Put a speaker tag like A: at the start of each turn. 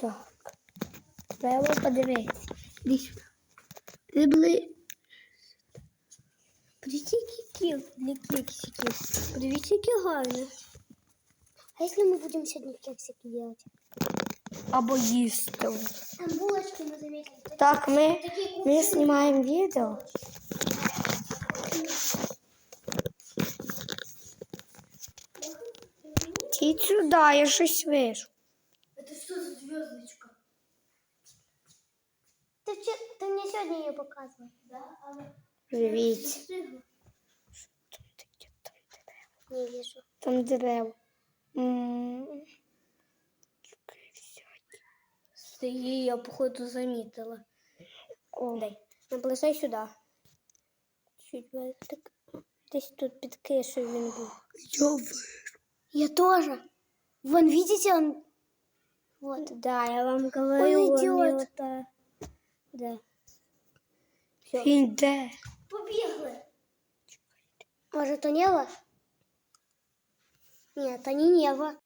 A: Так. Треба подивитися. Іди сюди. Ти були. Подивіться, які для кексиків. Які гарні.
B: А если мы будем сегодня кексики делать?
A: Або їсти.
B: Там булочки мы заметили.
A: Так, ми, ми знімаємо відео. Ідіть сюди, я щось вижу.
B: Это что за звездочка? Ты, вчера, ты мне сегодня ее показывал. Да, а вы-
A: Живіть.
B: Прыгла.
A: Там таке, там дерева.
B: Не вижу.
A: Там дерева. М. Таке всяке.
B: Її я, походу, замітила.
A: О,
B: Дай. Наближай сюди. Чуть би так. Десь тут під кишею він був.
A: я вижу.
B: Я тоже. Вон, видите, он... Вот.
A: Да, я вам говорю.
B: Он идет. Да.
A: Він де?
B: Побегли. Может, то Нева? Нет, то не Нева.